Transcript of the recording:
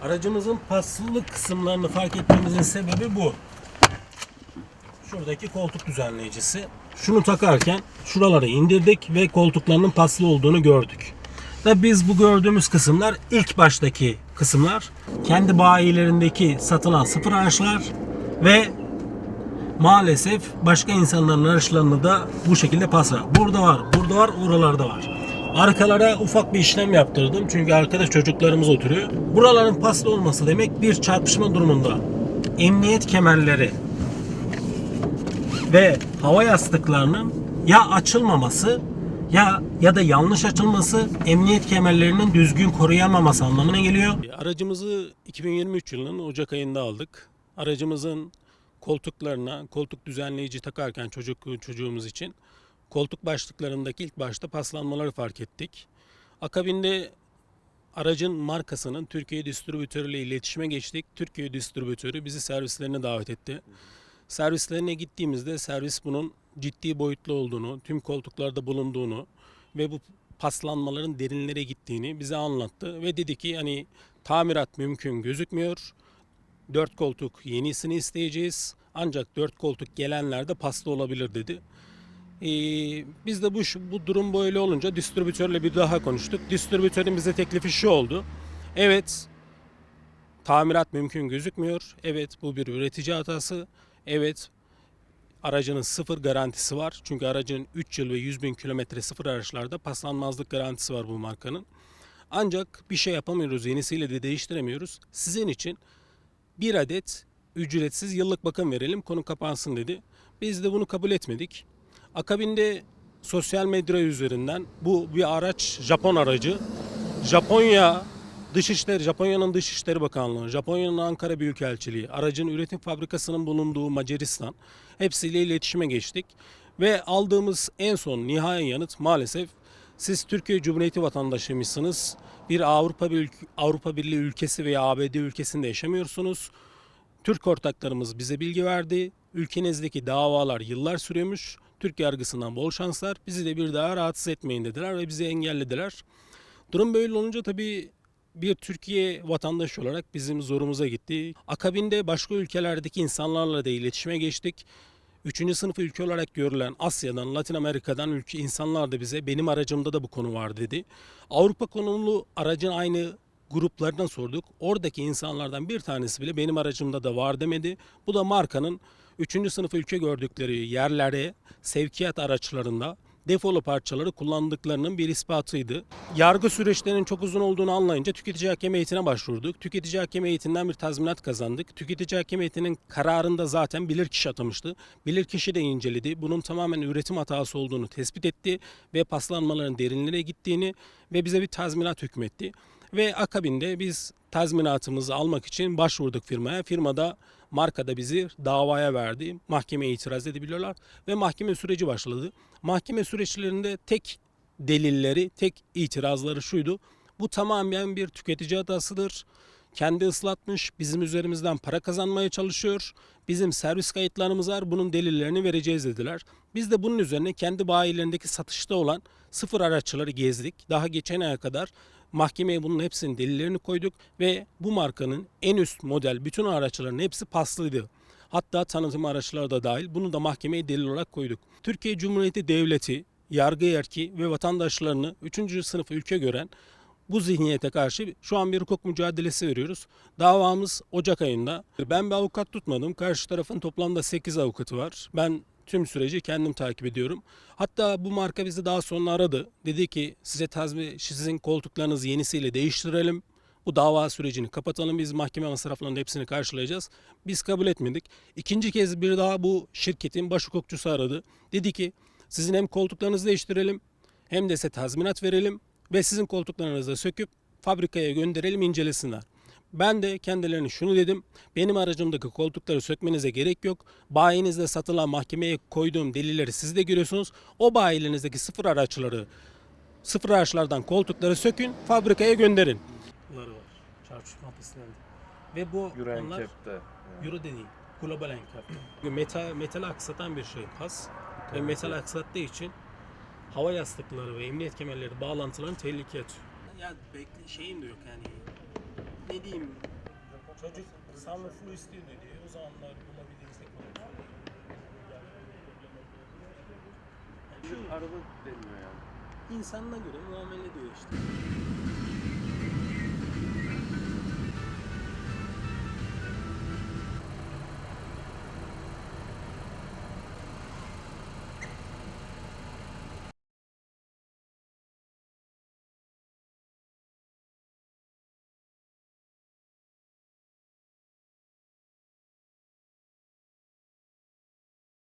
Aracımızın paslılık kısımlarını fark etmemizin sebebi bu. Şuradaki koltuk düzenleyicisi. Şunu takarken şuraları indirdik ve koltuklarının paslı olduğunu gördük. Ve biz bu gördüğümüz kısımlar ilk baştaki kısımlar. Kendi bayilerindeki satılan sıfır araçlar ve maalesef başka insanların araçlarını da bu şekilde pasla. Burada var, burada var, oralarda var. Arkalara ufak bir işlem yaptırdım. Çünkü arkada çocuklarımız oturuyor. Buraların paslı olması demek bir çarpışma durumunda. Emniyet kemerleri ve hava yastıklarının ya açılmaması ya ya da yanlış açılması emniyet kemerlerinin düzgün koruyamaması anlamına geliyor. Aracımızı 2023 yılının Ocak ayında aldık. Aracımızın koltuklarına koltuk düzenleyici takarken çocuk çocuğumuz için koltuk başlıklarındaki ilk başta paslanmaları fark ettik. Akabinde aracın markasının Türkiye distribütörüyle iletişime geçtik. Türkiye distribütörü bizi servislerine davet etti. Servislerine gittiğimizde servis bunun ciddi boyutlu olduğunu, tüm koltuklarda bulunduğunu ve bu paslanmaların derinlere gittiğini bize anlattı ve dedi ki hani tamirat mümkün gözükmüyor. Dört koltuk yenisini isteyeceğiz. Ancak dört koltuk gelenlerde paslı olabilir dedi. Ee, biz de bu bu durum böyle olunca distribütörle bir daha konuştuk. Distribütörün bize teklifi şu oldu. Evet, tamirat mümkün gözükmüyor. Evet, bu bir üretici hatası. Evet, aracının sıfır garantisi var. Çünkü aracın 3 yıl ve 100 bin kilometre sıfır araçlarda paslanmazlık garantisi var bu markanın. Ancak bir şey yapamıyoruz, yenisiyle de değiştiremiyoruz. Sizin için bir adet ücretsiz yıllık bakım verelim, konu kapansın dedi. Biz de bunu kabul etmedik. Akabinde sosyal medya üzerinden bu bir araç Japon aracı. Japonya Dışişleri, Japonya'nın Dışişleri Bakanlığı, Japonya'nın Ankara Büyükelçiliği, aracın üretim fabrikasının bulunduğu Macaristan hepsiyle iletişime geçtik. Ve aldığımız en son nihai yanıt maalesef siz Türkiye Cumhuriyeti vatandaşıymışsınız. Bir Avrupa, Avrupa Birliği ülkesi veya ABD ülkesinde yaşamıyorsunuz. Türk ortaklarımız bize bilgi verdi. Ülkenizdeki davalar yıllar sürüyormuş. Türk yargısından bol şanslar. Bizi de bir daha rahatsız etmeyin dediler ve bizi engellediler. Durum böyle olunca tabii bir Türkiye vatandaşı olarak bizim zorumuza gitti. Akabinde başka ülkelerdeki insanlarla da iletişime geçtik. Üçüncü sınıf ülke olarak görülen Asya'dan, Latin Amerika'dan ülke insanlar da bize benim aracımda da bu konu var dedi. Avrupa konumlu aracın aynı gruplarına sorduk. Oradaki insanlardan bir tanesi bile benim aracımda da var demedi. Bu da markanın 3. sınıf ülke gördükleri yerlere sevkiyat araçlarında defolu parçaları kullandıklarının bir ispatıydı. Yargı süreçlerinin çok uzun olduğunu anlayınca tüketici hakem heyetine başvurduk. Tüketici hakem heyetinden bir tazminat kazandık. Tüketici hakem heyetinin kararında zaten bilirkişi atamıştı. Bilirkişi de inceledi. Bunun tamamen üretim hatası olduğunu tespit etti ve paslanmaların derinlere gittiğini ve bize bir tazminat hükmetti. Ve akabinde biz tazminatımızı almak için başvurduk firmaya. Firmada markada bizi davaya verdi. Mahkemeye itiraz edebiliyorlar ve mahkeme süreci başladı. Mahkeme süreçlerinde tek delilleri, tek itirazları şuydu. Bu tamamen bir tüketici hatasıdır. Kendi ıslatmış, bizim üzerimizden para kazanmaya çalışıyor. Bizim servis kayıtlarımız var, bunun delillerini vereceğiz dediler. Biz de bunun üzerine kendi bayilerindeki satışta olan sıfır araçları gezdik. Daha geçen aya kadar mahkemeye bunun hepsinin delillerini koyduk ve bu markanın en üst model bütün araçların hepsi paslıydı. Hatta tanıtım araçları da dahil bunu da mahkemeye delil olarak koyduk. Türkiye Cumhuriyeti Devleti, yargı erki ve vatandaşlarını 3. sınıf ülke gören bu zihniyete karşı şu an bir hukuk mücadelesi veriyoruz. Davamız Ocak ayında. Ben bir avukat tutmadım. Karşı tarafın toplamda 8 avukatı var. Ben tüm süreci kendim takip ediyorum. Hatta bu marka bizi daha sonra aradı. Dedi ki size tazmi, sizin koltuklarınızı yenisiyle değiştirelim. Bu dava sürecini kapatalım. Biz mahkeme masraflarının hepsini karşılayacağız. Biz kabul etmedik. İkinci kez bir daha bu şirketin baş hukukçusu aradı. Dedi ki sizin hem koltuklarınızı değiştirelim hem de size tazminat verelim ve sizin koltuklarınızı da söküp fabrikaya gönderelim incelesinler. Ben de kendilerine şunu dedim. Benim aracımdaki koltukları sökmenize gerek yok. Bayinizde satılan mahkemeye koyduğum delilleri siz de görüyorsunuz. O bayilinizdeki sıfır araçları, sıfır araçlardan koltukları sökün, fabrikaya gönderin. Çarçur mahpuslandı. Ve bu Euro onlar. Yani. Euro değil. Global NCAP. metal, metal aksatan bir şey kas. Ve metal aksattığı için hava yastıkları ve emniyet kemerleri bağlantılarını tehlikeye atıyor. Ya bekle şeyim de yok yani. Ne diyeyim? Çocuk sunrooflu istiyordu diyor. O zamanlar bulabilirsek olur. Şu araba deniyor yani. İnsanına göre muamele diyor işte.